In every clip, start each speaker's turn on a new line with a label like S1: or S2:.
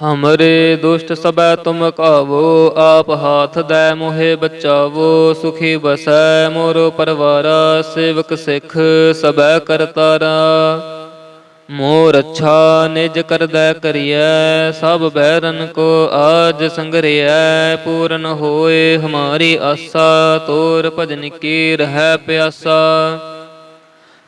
S1: ਹਮਰੇ ਦੁਸ਼ਟ ਸਬੈ ਤੁਮ ਕਾਵੋ ਆਪ ਹਾਥ ਦੈ ਮੋਹਿ ਬਚਾਵੋ ਸੁਖੀ ਬਸੈ ਮੋਰ ਪਰਵਾਰਾ ਸੇਵਕ ਸਿੱਖ ਸਬੈ ਕਰਤਾਰਾ ਮੋਰ ਅੱਛਾ ਨਿਜ ਕਰਦੈ ਕਰੀਐ ਸਭ ਬੈਰਨ ਕੋ ਆਜ ਸੰਗਰਿਐ ਪੂਰਨ ਹੋਏ ਹਮਾਰੀ ਆਸਾ ਤੋਰ ਭਜਨ ਕੀ ਰਹਿ ਪਿਆਸਾ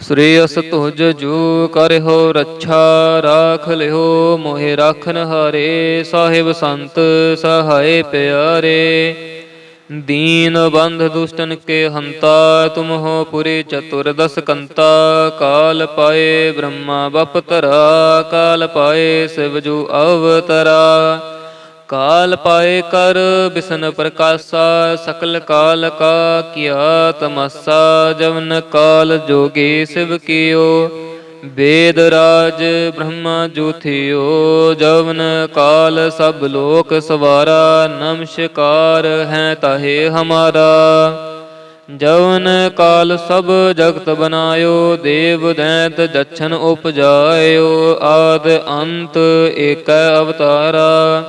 S1: ਸ੍ਰੇਅਸ ਤੁਜ ਜੂ ਕਰਿਓ ਰੱਛਾ ਰਾਖ ਲਿਓ ਮੋਹਿ ਰਾਖਨ ਹਾਰੇ, ਸਾਹਿਬ ਸੰਤ ਸਹਾਏ ਪਿਆਰੇ। ਦੀਨ ਬੰਧ ਦੁਸ਼ਟਨ ਕੇ ਹੰਤਾ, ਤੁਮ ਹੋ ਪੁਰੀ ਚਤੁਰ ਕੰਤਾ। ਕਾਲ ਪਾਏ ਬ੍ਰਹਮਾ, ਬਪ ਤਰਾ ਕਾਲ ਪਾਏ ਸਿਵ ਜੂ ਅਵਤਰਾ। ਕਾਲ ਪਾਏ ਕਰ ਬਿਸ਼ਨ ਪ੍ਰਕਾਸ਼ਾ, ਸਕਲ ਕਾਲ ਕਾ ਕੀਆ ਤਮਸਾ, ਜਵਨ ਕਾਲ ਜੋਗੀ ਸਿਵ ਕੀਓ। ਵੇਦ ਰਾਜ ਬ੍ਰਹਮਾ ਜੋਥਿਓ, ਜਵਨ ਕਾਲ ਸਭ ਲੋਕ ਸਵਾਰਾ, ਨਮਸਕਾਰ ਹੈ ਤਾਹੇ ਹਮਾਰਾ। ਜਵਨ ਕਾਲ ਸਭ ਜਗਤ ਬਨਾਇਓ, ਦੇਵ ਦੈਂਤ ਜਛਨ ਉਪਜਾਇਓ, ਆਦ ਅੰਤ ਏਕੈ ਅਵਤਾਰਾ।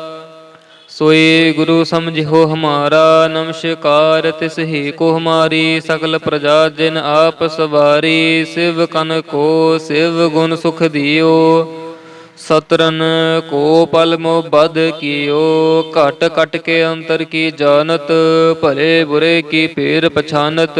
S1: ਸੋਈ ਗੁਰੂ ਸਮਝਿਓ ਹਮਾਰਾ, ਨਮਸਕਾਰ ਤਿਸ ਹੀ ਕੋ ਹਮਾਰੀ ਸਕਲ ਪ੍ਰਜਾ ਜਿਨ ਆਪ ਸਵਾਰੀ, ਸਿਵ ਕਨ ਕੋ ਸਿਵ ਗੁਣ ਸੁਖ ਦਿਓ। ਸਤਰਨ ਕੋ ਪਲ ਮੋ ਬਦ ਕੀਓ, ਘਟ ਘਟ ਕੇ ਅੰਤਰ ਕੀ ਜਾਣਤ, ਭਲੇ ਬੁਰੇ ਕੀ ਫੇਰ ਪਛਾਨਤ।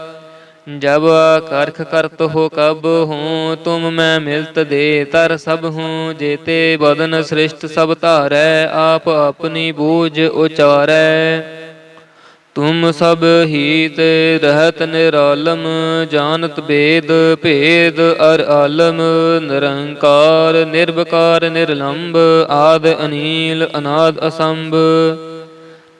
S1: ਜਬ ਕਰਖ ਕਰਤ ਹੋ ਕਬ ਹੂੰ, ਤੁਮ ਮੈਂ ਮਿਲਤ ਦੇ ਤਰ ਸਭ ਹੂੰ, ਜੇਤੇ ਬਦਨ ਸ੍ਰਿਸ਼ਟ ਸਭ ਧਾਰੈ, ਆਪ ਆਪਣੀ ਬੂਝ ਉਚਾਰੈ। ਤੁਮ ਸਭ ਹੀਤ ਰਹਿਤ ਨਿਰਾਲਮ, ਜਾਣਤ ਬੇਦ ਭੇਦ ਅਰ ਆਲਮ, ਨਿਰੰਕਾਰ ਨਿਰਵਕਾਰ ਨਿਰਲੰਭ ਆਦ ਅਨੀਲ ਅਨਾਦ ਅਸੰਭ।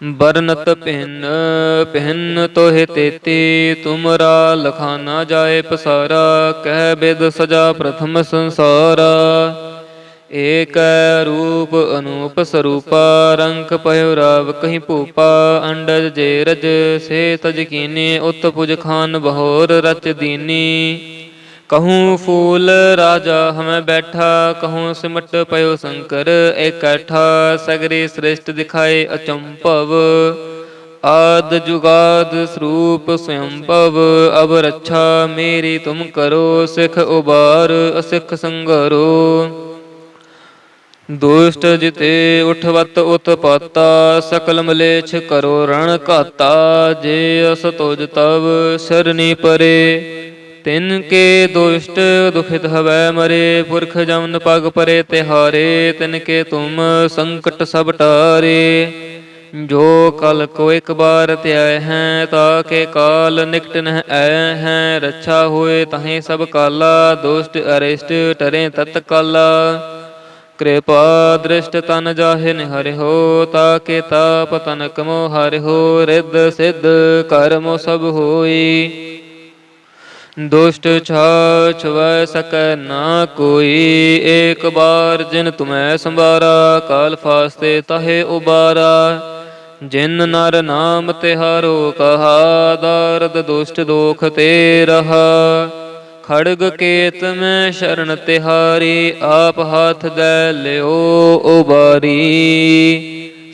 S1: ਬਰਨਤ ਪਹਿਨ ਪਹਿਨ ਤੋਹਿ ਤੇਤੀ, ਤੁਮਰਾ ਲਖਾਨਾ ਜਾਏ ਪਸਾਰਾ, ਕਹਿ ਬਿਦ ਸਜਾ ਪ੍ਰਥਮ ਸੰਸਾਰ। ਏਕ ਰੂਪ ਅਨੂਪ ਸਰੂਪਾ ਰੰਗ ਪਇਓ ਰਾਵ ਕਹੀਂ ਭੂਪਾ, ਅੰਡਜ ਜੇ ਰਜ, ਸੇ ਤਜ ਕੀਨੇ ਉਤ ਪੁਜ ਖਾਨ ਬਹੋਰ ਰਚ ਦੀਨੀ। ਕਹੂੰ ਫੂਲ ਰਾਜਾ ਹਮੈ ਬੈਠਾ ਕਹੂੰ ਸਿਮਟ ਪਇਓ ਸ਼ੰਕਰ ਇਕੱਠਾ ਸਗਰੀ ਸ੍ਰਿਸ਼ਟ ਦਿਖਾਏ ਅਚੰਭਵ ਆਦ ਜੁਗਾਦ ਸਰੂਪ ਸਯੰਭਵ ਅਬ ਰੱਛਾ ਮੇਰੀ ਤੁਮ ਕਰੋ ਸਿਖ ਉਬਾਰ ਅਸਿਖ ਸੰਗਰੋ ਦੁਸ਼ਟ ਜਿਤੇ ਉਠਵਤ ਉਤਪਾਤਾ ਸਕਲ ਮਲੇਛ ਕਰੋ ਰਣ ਘਾਤਾ ਜੇ ਅਸ ਤੁਜ ਤਵ ਸਰਨੀ ਪਰੇ ਤਿਨ ਕੇ ਦੁਸ਼ਟ ਦੁਖਿਤ ਹਵੈ ਮਰੇ, ਪੁਰਖ ਜਮਨ ਪਗ ਪਰੇ ਤਿਹਾਰੇ, ਤਿਨ ਕੇ ਤੁਮ ਸੰਕਟ ਸਭ ਟਾਰੇ। ਜੋ ਕਲ ਕੋ ਇੱਕ ਬਾਰ ਧਿਆਇ ਹੈ, ਤਾ ਕੇ ਕਾਲ ਨਿਕਟ ਨਹਿ ਐ ਹੈ। ਰੱਛਾ ਹੋਏ ਤਹੀਂ ਸਭ ਕਾਲਾ, ਦੁਸ਼ਟ ਅਰਿਸ਼ਟ ਟਰੇ ਤਤ ਕਾਲਾ। ਕਿਰਪਾ ਦ੍ਰਿਸ਼ਟ ਤਨ ਜਾਹਿ ਤਾ ਕੇ ਤਾਪ ਤਨਕ ਮੋ ਹੋ। ਰਿੱਧ ਸਿੱਧ ਕਰਮ ਸਭ ਹੋਈ। ਦੁਸ਼ਟ ਛਾਛ ਵੈ ਸਕੈ ਨਾ ਕੋਈ। ਏਕ ਬਾਰ ਜਿਨ ਤੁਮੈ ਸੰਭਾਰਾ, ਕਾਲ ਫਾਸਤੇ ਤਹੇ ਉਬਾਰਾ। ਜਿਨ ਨਰ ਨਾਮ ਤਿਹਾਰੋ, ਕਹਾ ਦਰਦ ਦੁਸ਼ਟ ਦੋਖ ਤੇ ਰਹਾ। ਖੜਗ ਕੇਤ ਮੈਂ ਸ਼ਰਨ ਤਿਹਾਰੀ, ਆਪ ਹੱਥ ਦੇ ਲਿਓ ਉਬਾਰੀ।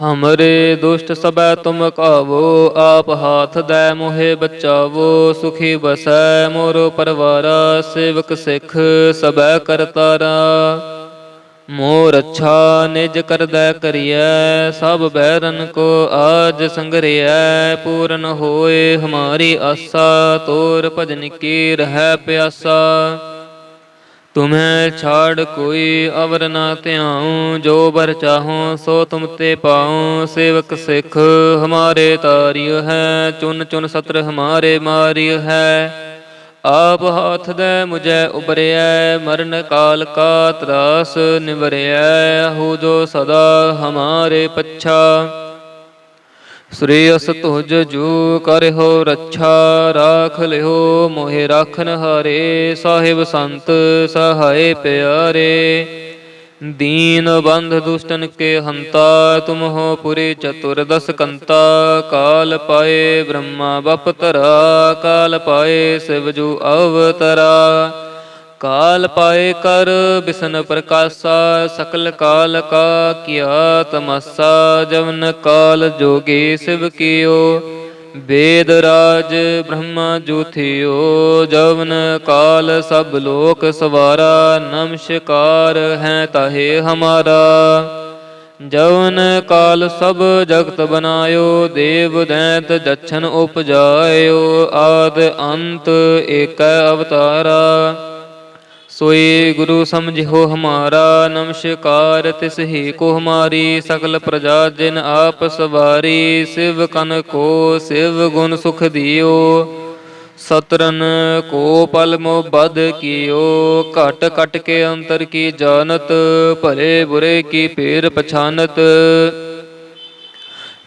S1: ਹਮਰੇ ਦੁਸ਼ਟ ਸਬੈ ਤੁਮ ਕਾਵੋ ਆਪ ਹਾਥ ਦੈ ਮੋਹਿ ਬਚਾਵੋ ਸੁਖੀ ਬਸੈ ਮੋਰ ਪਰਵਾਰਾ ਸੇਵਕ ਸਿੱਖ ਸਬੈ ਕਰਤਾਰਾ ਮੋਰ ਅੱਛਾ ਨਿਜ ਕਰਦੈ ਕਰੀਐ ਸਭ ਬੈਰਨ ਕੋ ਆਜ ਸੰਗਰਿਐ ਪੂਰਨ ਹੋਏ ਹਮਾਰੀ ਆਸਾ ਤੋਰ ਭਜਨ ਕੀ ਰਹਿ ਪਿਆਸਾ ਤੁਮੈ ਛਾੜ ਕੋਈ ਅਵਰ ਨਾ ਧਿਆਉ, ਜੋ ਬਰ ਚਾਹੋ ਸੋ ਤੁਮ ਤੇ ਪਾਉ। ਸੇਵਕ ਸਿੱਖ ਹਮਾਰੇ ਤਾਰਿਯ ਹੈ, ਚੁਨ ਚੁਨ ਸਤਰ ਹਮਾਰੇ ਮਾਰਿਯ ਹੈ। ਆਪ ਹਾਥ ਦੇ ਮੁਝੈ ਉਬਰਿਐ ਮਰਨ ਕਾਲ ਕਾ ਤਰਾਸ ਨਿਵਰਿਐ। ਹੋ ਜੋ ਸਦਾ ਹਮਾਰੇ ਪੱਛਾ। ਸ੍ਰੀ ਅਸ ਤੁਜ ਜੂ ਕਰਿਓ ਰੱਛਾ, ਰਾਖ ਲਿਓ ਮੋਹਿ ਰਾਖਨ ਹਾਰੇ, ਸਾਹਿਬ ਸੰਤ ਸਹਾਏ ਪਿਆਰੇ। ਦੀਨ ਬੰਧ ਦੁਸ਼ਟਨ ਕੇ ਹੰਤਾ, ਤੁਮ ਹੋ ਪੁਰੀ ਚਤੁਰਦਸ ਕੰਤਾ। ਕਾਲ ਪਾਏ ਬ੍ਰਹਮਾ ਬਪਤਰਾ ਕਾਲ ਪਾਏ ਸਿਵ ਜੂ ਅਵਤਰਾ। ਕਾਲ ਪਾਏ ਕਰ ਬਿਸ਼ਨ ਪ੍ਰਕਾਸ਼ਾ, ਸਕਲ ਕਾਲ ਕਾ ਕੀਆ ਤਮਸਾ, ਜਵਨ ਕਾਲ ਜੋਗੀ ਸਿਵ ਕੀਓ। ਵੇਦ ਰਾਜ ਬ੍ਰਹਮਾ ਜੂਥਿਓ, ਜਵਨ ਕਾਲ ਸਭ ਲੋਕ ਸਵਾਰਾ, ਨਮਸਕਾਰ ਹੈ ਤਾਹੇ ਹਮਾਰਾ। ਜਵਨ ਕਾਲ ਸਭ ਜਗਤ ਬਨਾਇਓ, ਦੇਵ ਦੈਂਤ ਜਛਨ ਉਪਜਾਇਓ, ਆਦ ਅੰਤ ਏਕੈ ਅਵਤਾਰਾ। ਸੋਈ ਗੁਰੂ ਸਮਝਿਓ ਹਮਾਰਾ ਨਮਸਕਾਰ ਤਿਸ ਹੀ ਕੋ ਹਮਾਰੀ ਸਕਲ ਪ੍ਰਜਾ ਜਿਨ ਆਪ ਸਵਾਰੀ, ਸਿਵ ਕਨ ਕੋ ਸਿਵ ਗੁਣ ਸੁਖ ਦਿਓ। ਸਤਰਨ ਕੋ ਪਲ ਮੋ ਬਦ ਕੀਓ, ਘਟ ਘਟ ਕੇ ਅੰਤਰ ਕੀ ਜਾਣਤ, ਭਲੇ ਬੁਰੇ ਕੀ ਪੇਰ ਪਛਾਨਤ।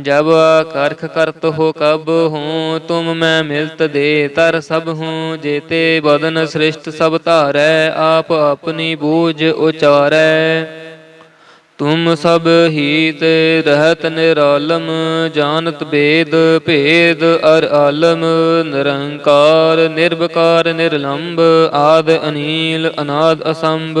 S1: जब करख करत हो कब हूँ तुम मैं मिलत दे तर सब हूँ जेते बदन श्रेष्ठ सब धारै आप अपनी बूझ उचारै तुम सब हीत रहत निरालम जानत वेद भेद अर आलम निरंकार निर्विकार निर्लंब आद अनील अनाद असंभ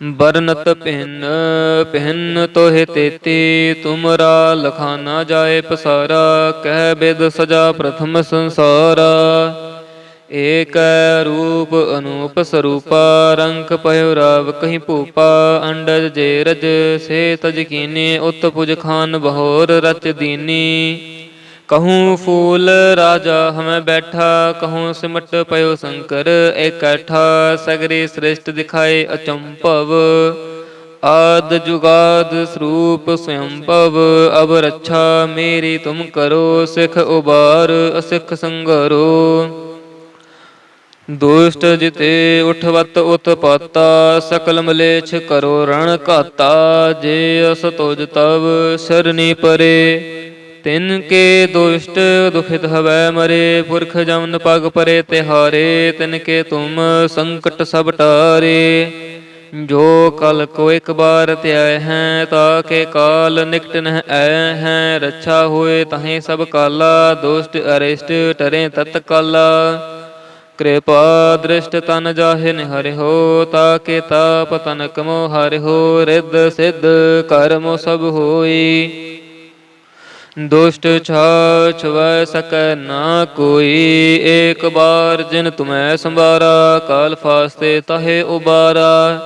S1: ਬਰਨਤ ਪਹਿਨ ਪਹਿਨ ਤੋਹਿ ਤੇਤੀ, ਤੁਮਰਾ ਲਖਾਨਾ ਜਾਏ ਪਸਾਰਾ, ਕਹਿ ਬਿਦ ਸਜਾ ਪ੍ਰਥਮ ਸੰਸਾਰ। ਏਕ ਰੂਪ ਅਨੂਪ ਸਰੂਪਾ, ਰੰਗ ਪਇਓ ਰਾਵ ਕਹੀਂ ਭੂਪਾ, ਅੰਡਜ ਜੇ ਰਜ ਸੇ ਤਜ ਕੀਨੇ ਉਤ ਪੁਜ ਖਾਨ ਬਹੋਰ ਰਚ ਦੀਨੀ। ਕਹੂੰ ਫੂਲ ਰਾਜਾ ਹਮੈ ਬੈਠਾ ਕਹੂੰ ਸਿਮਟ ਪਇਓ ਸ਼ੰਕਰ ਇਕੱਠਾ ਸਗਰੇ ਸ੍ਰਿਸ਼ਟ ਦਿਖਾਏ ਅਚੰਭਵ ਆਦ ਜੁਗਾਦ ਸਰੂਪ ਸਯੰਭਵ ਅਬ ਰੱਛਾ ਮੇਰੀ ਤੁਮ ਕਰੋ ਸਿਖ ਉਬਾਰ ਅਸਿਖ ਸੰਗਰੋ ਦੁਸ਼ਟ ਜਿਤੇ ਉਠਵਤ ਉਤਪਾਤਾ ਸਕਲ ਮਲੇਛ ਕਰੋ ਰਣ ਘਾਤਾ ਜੇ ਅਸ ਤੁਜ ਤਵ ਸਰਨੀ ਪਰੇ ਤਿਨ ਕੇ ਦੁਸ਼ਟ ਦੁਖਿਤ ਹਵੈ ਮਰੇ, ਪੁਰਖ ਜਮਨ ਪਗ ਪਰੇ ਤਿਹਾਰੇ, ਤਿਨ ਕੇ ਤੁਮ ਸੰਕਟ ਸਭ ਟਾਰੇ। ਜੋ ਕਲ ਕੋ ਇੱਕ ਬਾਰ ਧਿਆਇ ਹੈ, ਤਾ ਕੇ ਕਾਲ ਨਿਕਟ ਨਹਿ ਐ ਹੈ। ਰੱਛਾ ਹੋਏ ਤਹੀਂ ਸਭ ਕਾਲਾ, ਦੁਸ਼ਟ ਅਰਿਸ਼ਟ ਟਰੇ ਤਤ ਕਾਲਾ। ਕਿਰਪਾ ਦ੍ਰਿਸ਼ਟ ਤਨ ਜਾਹਿ ਨਿਹਰਿ ਹੋ, ਤਾ ਕੇ ਤਾਪ ਤਨਕ ਕਮੋ ਹਰਿ ਹੋ। ਰਿੱਧ ਸਿੱਧ ਕਰਮ ਸਭ ਹੋਈ। ਦੁਸ਼ਟ ਛਾਛ ਵੈ ਸਕੈ ਨਾ ਕੋਈ। ਏਕ ਬਾਰ ਜਿਨ ਤੁਮੈ ਸੰਭਾਰਾ, ਕਾਲ ਫਾਸਤੇ ਤਹੇ ਉਬਾਰਾ।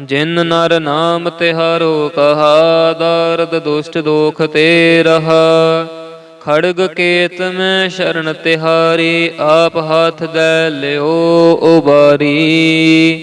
S1: ਜਿਨ ਨਰ ਨਾਮ ਤਿਹਾਰੋ, ਕਹਾ ਦਰਦ ਦੁਸ਼ਟ ਦੋਖ ਤੇ ਰਹਾ। ਖੜਗ ਕੇਤ ਮੈਂ ਸ਼ਰਨ ਤਿਹਾਰੀ, ਆਪ ਹੱਥ ਦੇ ਲਿਓ ਉਬਾਰੀ।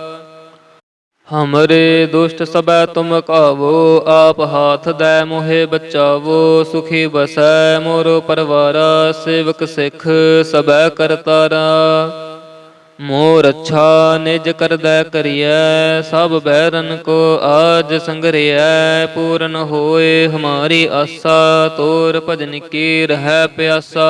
S1: ਹਮਰੇ ਦੁਸ਼ਟ ਸਬੈ ਤੁਮ ਕਾਵੋ ਆਪ ਹਾਥ ਦੈ ਮੋਹਿ ਬਚਾਵੋ ਸੁਖੀ ਬਸੈ ਮੋਰ ਪਰਵਾਰਾ ਸੇਵਕ ਸਿੱਖ ਸਬੈ ਕਰਤਾਰਾ ਮੋਰ ਅੱਛਾ ਨਿਜ ਕਰਦੈ ਕਰੀਐ ਸਭ ਬੈਰਨ ਕੋ ਆਜ ਸੰਗਰਿਐ ਪੂਰਨ ਹੋਏ ਹਮਾਰੀ ਆਸਾ ਤੋਰ ਭਜਨ ਕੀ ਰਹਿ ਪਿਆਸਾ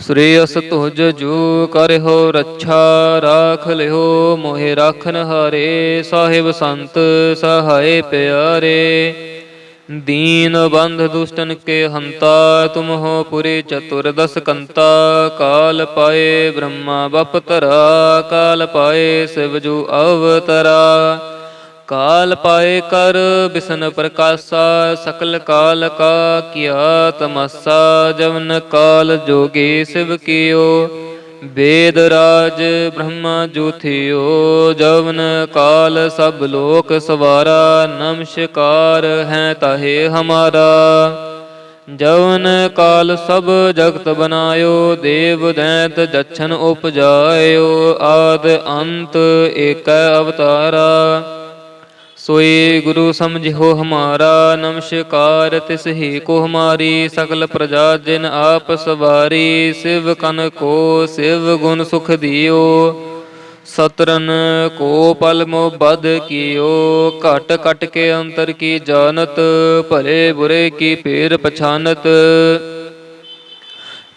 S1: ਸ੍ਰੀ ਅਸ ਤੁਜ ਜੂ ਕਰਿਓ ਰੱਛਾ, ਰਾਖ ਲਿਓ ਮੋਹਿ ਰਾਖਨ ਹਾਰੇ, ਸਾਹਿਬ ਸੰਤ ਸਹਾਏ ਪਿਆਰੇ। ਦੀਨ ਬੰਧ ਦੁਸ਼ਟਨ ਕੇ ਹੰਤਾ, ਤੁਮ ਹੋ ਪੁਰੀ ਚਤੁਰਦਸ ਕੰਤਾ। ਕਾਲ ਪਾਏ ਬ੍ਰਹਮਾ ਬਪਤਰਾ ਕਾਲ ਪਾਏ ਸਿਵ ਜੂ ਅਵਤਰਾ। ਕਾਲ ਪਾਏ ਕਰ ਬਿਸਨ ਪ੍ਰਕਾਸ਼ਾ, ਸਕਲ ਕਾਲ ਕਾ ਕੀਆ ਤਮਸਾ, ਜਵਨ ਕਾਲ ਜੋਗੇ ਸਿਵ ਕੀਓ। ਵੇਦ ਰਾਜ ਬ੍ਰਹਮਾ ਜੂਥਿਓ, ਜਵਨ ਕਾਲ ਸਭ ਲੋਕ ਸਵਾਰਾ, ਨਮਸਕਾਰ ਹੈ ਤਾਹੇ ਹਮਾਰਾ। ਜਵਨ ਕਾਲ ਸਭ ਜਗਤ ਬਨਾਇਓ, ਦੇਵ ਦੈਂਤ ਜਛਨ ਉਪਜਾਇਓ, ਆਦ ਅੰਤ ਏਕੈ ਅਵਤਾਰਾ। ਸੋਏ ਗੁਰੂ ਸਮਝਿਓ ਹਮਾਰਾ, ਨਮਸ਼ਕਾਰ ਤਿਸ ਹੀ ਕੋ ਹਮਾਰੀ, ਸਗਲ ਪ੍ਰਜਾ ਜਿਨ ਆਪ ਸਵਾਰੀ, ਸਿਵ ਕਨ ਕੋ ਸਿਵ ਗੁਣ ਸੁਖ ਦਿਓ। ਸਤਰਨ ਕੋ ਪਲ ਮੋ ਬਦ ਕੀਓ, ਘਟ ਘਟ ਕੇ ਅੰਤਰ ਕੀ ਜਾਣਤ, ਭਲੇ ਬੁਰੇ ਕੀ ਪੇਰ ਪਛਾਨਤ।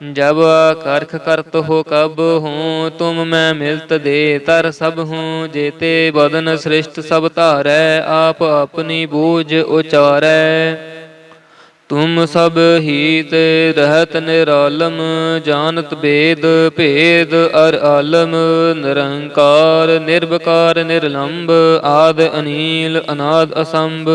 S1: जब करख करत हो कब हूँ तुम मैं मिलत दे तर सब हूँ जेते बदन श्रेष्ठ सब धारै आप अपनी बूझ उचारै तुम सब हीत रहत निरालम जानत भेद भेद अर आलम निरंकार निर्विकार निर्लंब आद अनील अनाद असंभ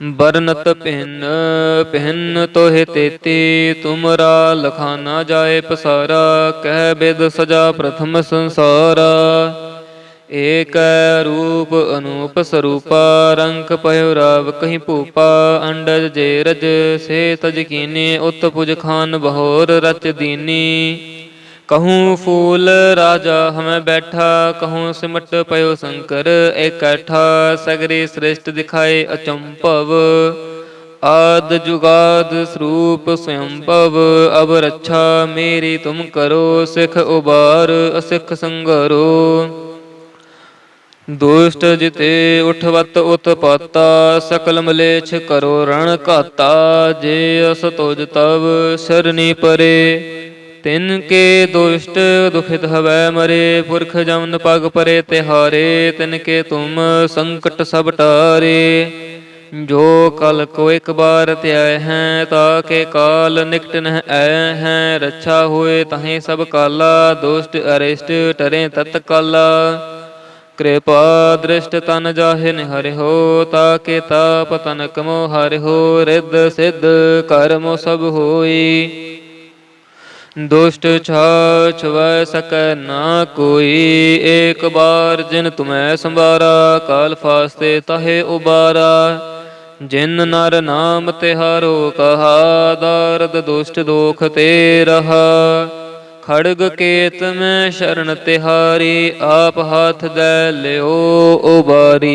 S1: ਬਰਨਤ ਭਿੰਨ ਭਿੰਨ ਤੋਹਿ ਤੇਤੀ, ਤੁਮਰਾ ਲਖਾਨਾ ਜਾਏ ਪਸਾਰਾ, ਕਹਿ ਬਿਦ ਸਜਾ ਪ੍ਰਥਮ ਸੰਸਾਰ। ਏਕ ਰੂਪ ਅਨੂਪ ਸਰੂਪਾ, ਰੰਗ ਪਇਓ ਰਾਵ ਕਹੀਂ ਭੂਪਾ, ਅੰਡਜ ਜੇਰਜ, ਸੇ ਤਜ ਕੀਨੇ, ਉਤ ਪੁਜ ਖਾਨ ਬਹੋਰ ਰਚ ਦੀਨੀ। ਕਹੂੰ ਫੂਲ ਰਾਜਾ ਹਮੈ ਬੈਠਾ ਕਹੂੰ ਸਿਮਟ ਪਇਓ ਸ਼ੰਕਰ ਇਕੱਠਾ ਸਗਰੇ ਸ੍ਰਿਸ਼ਟ ਦਿਖਾਏ ਅਚੰਭਵ ਆਦ ਜੁਗਾਦ ਸਰੂਪ ਸਯੰਭਵ ਅਬ ਰੱਛਾ ਮੇਰੀ ਤੁਮ ਕਰੋ ਸਿਖ ਉਬਾਰ ਅਸਿਖ ਸੰਗਰੋ ਦੁਸ਼ਟ ਜਿਤੇ ਉਠਵਤ ਉਤਪਾਤਾ ਸਕਲ ਮਲੇਛ ਕਰੋ ਰਣ ਘਾਤਾ ਜੇ ਅਸ ਤੁਜ ਤਵ ਸਰਨੀ ਪਰੇ ਤਿਨ ਕੇ ਦੁਸ਼ਟ ਦੁਖਿਤ ਹਵੈ ਮਰੇ, ਪੁਰਖ ਜਮਨ ਪਗ ਪਰੇ ਤਿਹਾਰੇ, ਤਿਨ ਕੇ ਤੁਮ ਸੰਕਟ ਸਭ ਟਾਰੇ। ਜੋ ਕਲ ਕੋ ਇੱਕ ਬਾਰ ਧਿਆਇ ਹੈ, ਤਾ ਕੇ ਕਾਲ ਨਿਕਟ ਨਹਿ ਐ ਹੈ। ਰੱਛਾ ਹੋਏ ਤਹੀਂ ਸਭ ਕਾਲਾ, ਦੁਸ਼ਟ ਅਰਿਸ਼ਟ ਟਰੇ ਤਤ ਕਾਲਾ। ਕਿਰਪਾ ਦ੍ਰਿਸ਼ਟ ਤਨ ਜਾਹਿ ਤਾ ਕੇ ਤਾਪ ਤਨਕ ਮੋ ਹੋ, ਰਿੱਧ ਸਿੱਧ ਕਰਮ ਸਭ ਹੋਈ। ਦੁਸ਼ਟ ਛਾਛ ਵੈ ਸਕੈ ਨਾ ਕੋਈ। ਏਕ ਬਾਰ ਜਿਨ ਤੁਮੈ ਸੰਭਾਰਾ, ਕਾਲ ਫਾਸਤੇ ਤਹੇ ਉਬਾਰਾ। ਜਿਨ ਨਰ ਨਾਮ ਤਿਹਾਰੋ, ਕਹਾ ਦਰਦ ਦੁਸ਼ਟ ਦੋਖ ਤੇ ਰਹਾ ਖੜਗ ਕੇਤ ਮੈਂ ਸ਼ਰਨ ਤਿਹਾਰੀ, ਆਪ ਹੱਥ ਦੇ ਲਿਓ ਉਬਾਰੀ।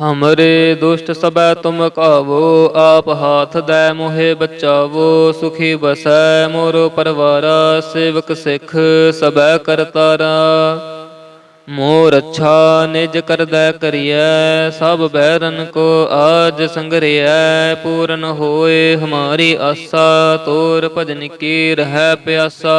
S1: ਹਮਰੇ ਦੁਸ਼ਟ ਸਬੈ ਤੁਮ ਕਾਵੋ ਆਪ ਹਾਥ ਦੈ ਮੋਹਿ ਬਚਾਵੋ ਸੁਖੀ ਬਸੈ ਮੋਰ ਪਰਵਾਰਾ ਸੇਵਕ ਸਿੱਖ ਸਬੈ ਕਰਤਾਰਾ ਮੋਰ ਅੱਛਾ ਨਿਜ ਕਰਦਾ ਕਰੀਐ ਸਭ ਬੈਰਨ ਕੋ ਆਜ ਸੰਗਰਿਐ ਪੂਰਨ ਹੋਏ ਹਮਾਰੀ ਆਸਾ ਤੋਰ ਭਜਨ ਕੀ ਰਹਿ ਪਿਆਸਾ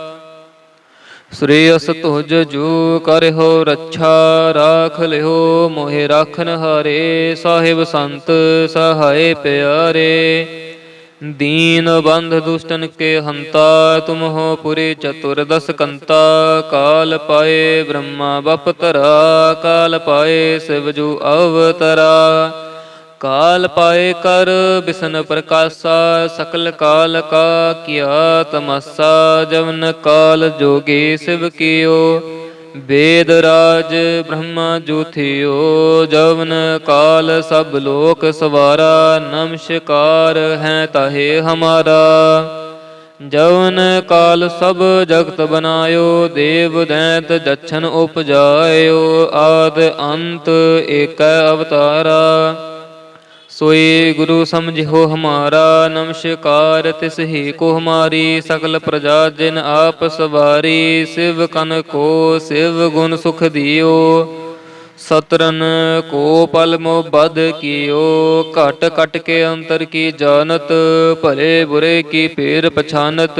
S1: ਸ੍ਰੀ ਤੁਜ ਜੂ ਕਰਿਓ ਰੱਛਾ, ਰਾਖ ਲਿਓ ਮੋਹਿ ਰਾਖਨ ਹਾਰੇ, ਸਾਹਿਬ ਸੰਤ ਸਹਾਏ ਪਿਆਰੇ। ਦੀਨ ਬੰਧ ਦੁਸ਼ਟਨ ਕੇ ਹੰਤਾ, ਤੁਮ ਹੋ ਪੁਰੀ ਚਤੁਰਦਸ ਕੰਤਾ। ਕਾਲ ਪਾਏ ਬ੍ਰਹਮਾ ਬਪਤਰਾ ਕਾਲ ਪਾਏ ਸਿਵਜੂ ਅਵਤਰਾ। ਕਾਲ ਪਾਏ ਕਰ, ਬਿਸ਼ਨ ਪ੍ਰਕਾਸ਼ਾ, ਸਕਲ ਕਾਲ ਕਾ ਕੀਆ ਤਮਸਾ, ਜਵਨ ਕਾਲ ਜੋਗੇ ਸਿਵ ਕੀਓ। ਵੇਦ ਰਾਜ ਬ੍ਰਹਮਾ ਜੂਥਿਓ, ਜਵਨ ਕਾਲ ਸਭ ਲੋਕ ਸਵਾਰਾ, ਨਮਸਕਾਰ ਹੈ ਤਾਹੇ ਹਮਾਰਾ। ਜਵਨ ਕਾਲ ਸਭ ਜਗਤ ਬਨਾਇਓ, ਦੇਵ ਦੈਤ ਜਛਨ ਉਪਜਾਇਓ, ਆਦ ਅੰਤ ਏਕੈ ਅਵਤਾਰਾ। ਸੋਏ ਗੁਰੂ ਸਮਝਿਓ ਹਮਾਰਾ ਨਮਸ਼ਕਾਰ ਤਿਸ ਹੀ ਕੋ ਹਮਾਰੀ ਸਕਲ ਪ੍ਰਜਾ ਜਿਨ ਆਪ ਸਵਾਰੀ, ਸਿਵ ਕਨ ਕੋ ਸਿਵ ਗੁਣ ਸੁਖ ਦਿਓ। ਸਤਰਨ ਕੋ ਪਲ ਮੋ ਬਦ ਕੀਓ, ਘਟ ਘਟ ਕੇ ਅੰਤਰ ਕੀ ਜਾਣਤ, ਭਲੇ ਬੁਰੇ ਕੀ ਪੇਰ ਪਛਾਨਤ।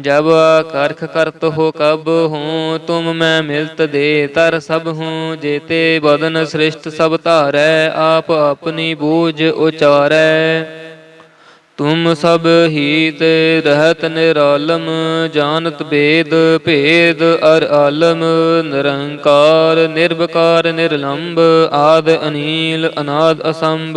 S1: जब करख करत हो कब हूँ तुम मैं मिलत दे तर सब हूँ जेते बदन श्रेष्ठ सब धारै आप अपनी बूझ उचारै तुम सब हीत रहत निरालम जानत वेद भेद अर आलम निरंकार निर्विकार निर्लंब आद अनील अनाद असंभ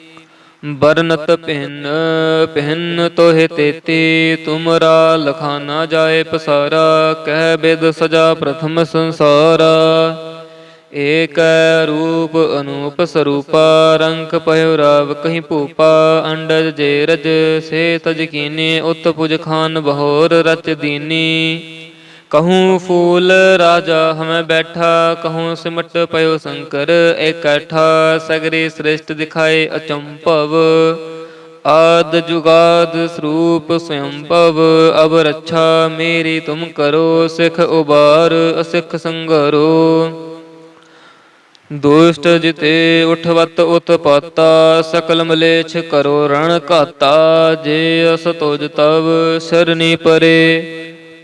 S1: ਬਰਨਤ ਭਿੰਨ ਭਿੰਨ ਤੋਹਿ ਤੇਤੀ, ਤੁਮਰਾ ਲਖਾਨਾ ਜਾਏ ਪਸਾਰਾ, ਕਹਿ ਬਿਦ ਸਜਾ ਪ੍ਰਥਮ ਸੰਸਾਰ। ਏਕ ਰੂਪ ਅਨੂਪ ਸਰੂਪਾ ਰੰਗ ਪਇਓ ਰਾਵ ਕਹੀ ਭੂਪਾ, ਅੰਡਜ ਜੇ ਰਜ ਸੇ ਤਜ ਕੀਨੇ, ਉਤ ਪੁਜ ਖਾਨ ਬਹੋਰ ਰਚ ਦੀਨੀ। ਕਹੂੰ ਫੂਲ ਰਾਜਾ ਹਮੈ ਬੈਠਾ ਕਹੂੰ ਸਿਮਟ ਪਇਓ ਸ਼ੰਕਰ ਇਕੱਠਾ ਸਗਰੇ ਸ੍ਰਿਸ਼ਟ ਦਿਖਾਏ ਅਚੰਭਵ ਆਦ ਜੁਗਾਦ ਸਰੂਪ ਸਯੰਭਵ ਅਬ ਰੱਛਾ ਮੇਰੀ ਤੁਮ ਕਰੋ ਸਿਖ ਉਬਾਰ ਅਸਿਖ ਸੰਗਰੋ ਦੁਸ਼ਟ ਜਿਤੇ ਉਠਵਤ ਉਤਪਾਤਾ ਸਕਲ ਮਲੇਛ ਕਰੋ ਰਣ ਘਾਤਾ ਜੇ ਅਸ ਤੁਜ ਤਵ ਸਰਨੀ ਪਰੇ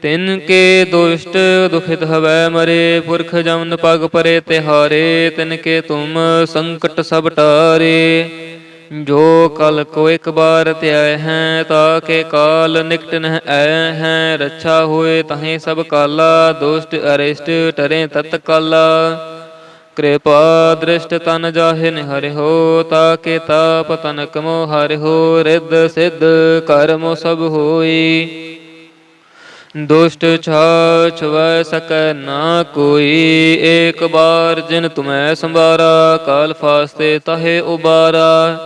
S1: ਤਿਨ ਕੇ ਦੁਸ਼ਟ ਦੁਖਿਤ ਹਵੈ ਮਰੇ, ਪੁਰਖ ਜਮਨ ਪਗ ਪਰੇ ਤਿਹਾਰੇ, ਤਿਨ ਕੇ ਤੁਮ ਸੰਕਟ ਸਭ ਟਾਰੇ। ਜੋ ਕਲ ਕੋ ਇੱਕ ਬਾਰ ਧਿਆਇ ਹੈ, ਤਾ ਕੇ ਕਾਲ ਨਿਕਟ ਨਹਿ ਐ ਹੈ। ਰੱਛਾ ਹੋਏ ਤਹੀਂ ਸਭ ਕਾਲਾ, ਦੁਸ਼ਟ ਅਰਿਸ਼ਟ ਟਰੇ ਤਤ ਕਾਲਾ। ਕਿਰਪਾ ਦ੍ਰਿਸ਼ਟ ਤਨ ਜਾਹਿ ਨਿਹਰਿ ਹੋ, ਤਾ ਕੇ ਤਾਪ ਤਨਕ ਮੋ ਹਰਿ ਹੋ, ਰਿੱਧ ਸਿੱਧ ਕਰਮ ਸਭ ਹੋਈ। ਦੁਸ਼ਟ ਛਾਛ ਵੈ ਸਕੈ ਨਾ ਕੋਈ। ਏਕ ਬਾਰ ਜਿਨ ਤੁਮੈ ਸੰਭਾਰਾ, ਕਾਲ ਫਾਸਤੇ ਤਹੇ ਉਬਾਰਾ।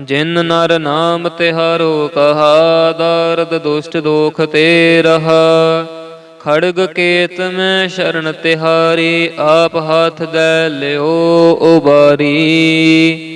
S1: ਜਿਨ ਨਰ ਨਾਮ ਤਿਹਾਰੋ, ਕਹਾ ਦਰਦ ਦੁਸ਼ਟ ਦੋਖ ਤੇ ਰਹਾ ਖੜਗ ਕੇਤ ਮੈਂ ਸ਼ਰਨ ਤਿਹਾਰੀ, ਆਪ ਹੱਥ ਦੇ ਲਿਓ ਉਬਾਰੀ।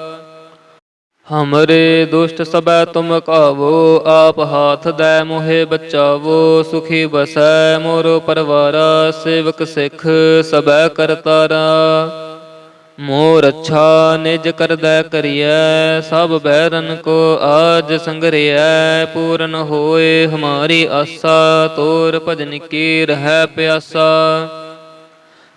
S1: ਹਮਰੇ ਦੁਸ਼ਟ ਸਬੈ ਤੁਮ ਕਾਵੋ ਆਪ ਹਾਥ ਦੈ ਮੋਹਿ ਬਚਾਵੋ ਸੁਖੀ ਬਸੈ ਮੋਰ ਪਰਵਾਰਾ ਸੇਵਕ ਸਿੱਖ ਸਬੈ ਕਰਤਾਰਾ ਮੋਰ ਅੱਛਾ ਨਿਜ ਕਰਦਾ ਕਰੀਐ ਸਭ ਬੈਰਨ ਕੋ ਆਜ ਸੰਗਰਿਐ ਪੂਰਨ ਹੋਏ ਹਮਾਰੀ ਆਸਾ ਤੋਰ ਭਜਨ ਕੀ ਰਹਿ ਪਿਆਸਾ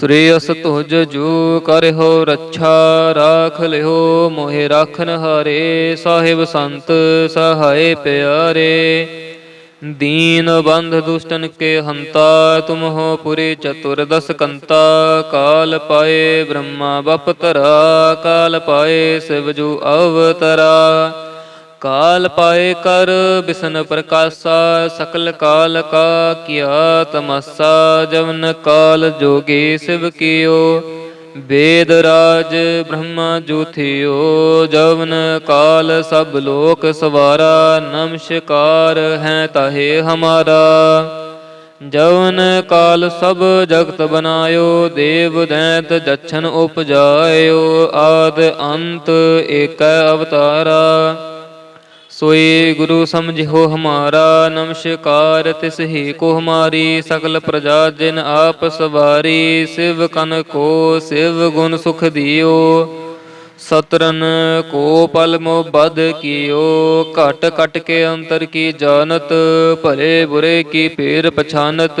S1: ਸ੍ਰੇਯਸ ਤੁਜ ਜੋ ਕਰਿਓ ਰੱਛਾ ਰਾਖ ਲਿਓ ਮੋਹਿ ਰਾਖਨ ਹਾਰੇ, ਸਾਹਿਬ ਸੰਤ ਸਹਾਏ ਪਿਆਰੇ। ਦੀਨ ਬੰਧ ਦੁਸ਼ਟਨ ਕੇ ਹੰਤਾ, ਤੁਮ ਹੋ ਪੁਰੀ ਚਤੁਰਦਸ ਕੰਤਾ। ਕਾਲ ਪਾਏ ਬ੍ਰਹਮਾ ਬਪਤਰਾ ਕਾਲ ਪਾਏ ਸਿਵ ਜੂ ਅਵਤਰਾ। ਕਾਲ ਪਾਏ ਕਰ ਬਿਸ਼ਨ ਪ੍ਰਕਾਸ਼ਾ, ਸਕਲ ਕਾਲ ਕਾ ਕੀਆ ਤਮਸਾ, ਜਵਨ ਕਾਲ ਜੋਗੇ ਸਿਵ ਕੀਓ। ਵੇਦ ਰਾਜ ਬ੍ਰਹਮਾ ਜੂਥਿਓ, ਜਵਨ ਕਾਲ ਸਭ ਲੋਕ ਸਵਾਰਾ, ਨਮਸਕਾਰ ਹੈ ਤਾਹੇ ਹਮਾਰਾ। ਜਵਨ ਕਾਲ ਸਭ ਜਗਤ ਬਨਾਇਓ, ਦੇਵ ਦੈਤ ਜਛਨ ਉਪਜਾਇਓ, ਆਦ ਅੰਤ ਏਕੈ ਅਵਤਾਰਾ। ਸੋਈ ਗੁਰੂ ਸਮਝਿਓ ਹਮਾਰਾ ਨਮਸਕਾਰ ਤਿਸ ਹੀ ਕੋ ਹਮਾਰੀ, ਸਗਲ ਪ੍ਰਜਾ ਜਿਨ ਆਪ ਸਵਾਰੀ, ਸਿਵ ਕਨ ਕੋ ਸਿਵ ਗੁਣ ਸੁਖ ਦਿਓ। ਸਤਰਨ ਕੋ ਪਲ ਮੋ ਬਦ ਕੀਓ, ਘਟ ਘਟ ਕੇ ਅੰਤਰ ਕੀ ਜਾਣਤ, ਭਲੇ ਬੁਰੇ ਕੀ ਫੇਰ ਪਛਾਨਤ।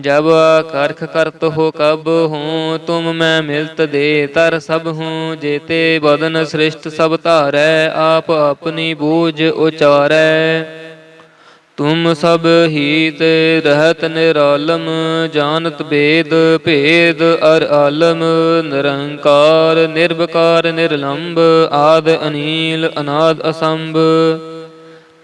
S1: जब करख करत हो कब हूँ तुम मैं मिलत दे तर सब हूँ जेते बदन श्रेष्ठ सब धारै आप अपनी बूझ उचारै तुम सब हीत रहत निरालम जानत वेद भेद अर आलम निरंकार निर्विकार निर्लंब आद अनील अनाद असंभ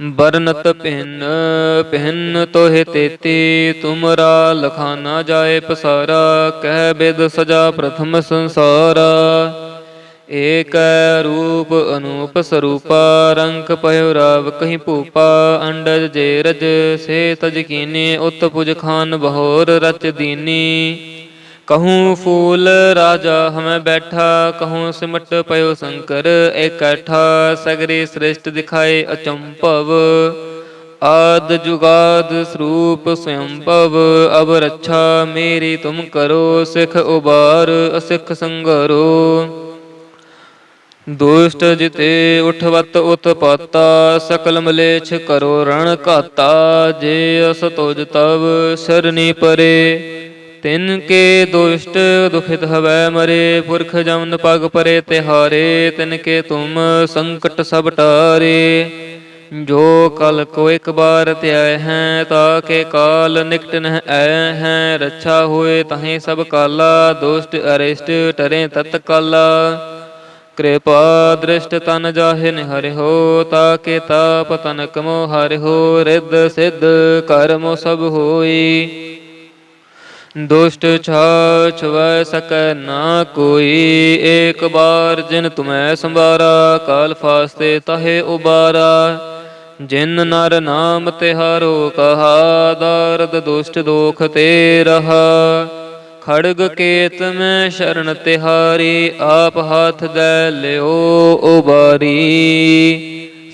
S1: ਬਰਨਤ ਭਿੰਨ ਪਹਿਨ ਤੋਹਿ ਤੇਤੀ, ਤੁਮਰਾ ਲਖਾਨਾ ਜਾਏ ਪਸਾਰਾ, ਕਹਿ ਬਿਦ ਸਜਾ ਪ੍ਰਥਮ ਸੰਸਾਰ। ਏਕ ਰੂਪ ਅਨੂਪ ਸਰੂਪਾ, ਰੰਗ ਪਇਓ ਰਾਵ ਕਹੀ ਭੂਪਾ, ਅੰਡਜ ਜੇ ਰਜ ਸੇ ਤਜ ਕੀਨੇ, ਉਤ ਪੁਜ ਖਾਨ ਬਹੋਰ ਰਚ ਦੀਨੀ। ਕਹੂੰ ਫੂਲ ਰਾਜਾ ਹਮੈ ਬੈਠਾ, ਕਹੂੰ ਸਿਮਟ ਪਇਓ ਸ਼ੰਕਰ, ਇਕੱਠਾ ਸਗਰੇ ਸ੍ਰਿਸ਼ਟ ਦਿਖਾਏ ਅਚੰਭਵ। ਆਦ ਜੁਗਾਦ ਸਰੂਪ ਸਯੰਭਵ, ਅਬ ਰੱਛਾ ਮੇਰੀ ਤੁਮ ਕਰੋ, ਸਿਖ ਉਬਾਰ, ਅਸਿਖ ਸੰਗਰੋ। ਦੁਸ਼ਟ ਜਿਤੇ ਉਠਵਤ ਉਤਪਾਤਾ, ਸਕਲ ਮਲੇਛ ਕਰੋ ਰਣ ਘਾਤਾ, ਜੇ ਅਸ ਤੁਜ ਤਵ, ਸਰਨੀ ਪਰੇ। ਤਿਨ ਕੇ ਦੁਸ਼ਟ ਦੁਖਿਤ ਹਵੈ ਮਰੇ, ਪੁਰਖ ਜਮਨ ਪਗ ਪਰੇ ਤਿਹਾਰੇ, ਤਿਨ ਕੇ ਤੁਮ ਸੰਕਟ ਸਭ ਟਾਰੇ। ਜੋ ਕਲ ਕੋ ਇੱਕ ਬਾਰ ਧਿਆਇ ਹੈ, ਤਾ ਕੇ ਕਾਲ ਨਿਕਟ ਨਹਿ ਐ ਹੈ। ਰੱਛਾ ਹੋਏ ਤਹੀਂ ਸਭ ਕਾਲਾ, ਦੁਸ਼ਟ ਅਰਿਸ਼ਟ ਟਰੇ ਤਤ ਕਾਲਾ। ਕਿਰਪਾ ਦ੍ਰਿਸ਼ਟ ਤਨ ਜਾਹਿ ਤਾ ਕੇ ਤਾਪ ਤਨ ਕਮੋ ਹੋ, ਰਿੱਧ ਸਿੱਧ ਕਰਮ ਸਭ ਹੋਈ। ਦੁਸ਼ਟ ਛਾਛ ਵੈ ਸਕੈ ਨਾ ਕੋਈ। ਏਕ ਬਾਰ ਜਿਨ ਤੁਮੈ ਸੰਭਾਰਾ, ਕਾਲ ਫਾਸਤੇ ਤਹੇ ਉਬਾਰਾ। ਜਿਨ ਨਰ ਨਾਮ ਤਿਹਾਰੋ, ਕਹਾ ਦਰਦ ਦੁਸ਼ਟ ਦੋਖ ਤੇ ਰਹਾ ਖੜਗ ਕੇਤ ਮੈਂ ਸ਼ਰਨ ਤਿਹਾਰੀ, ਆਪ ਹੱਥ ਦੇ ਲਿਓ ਉਬਾਰੀ।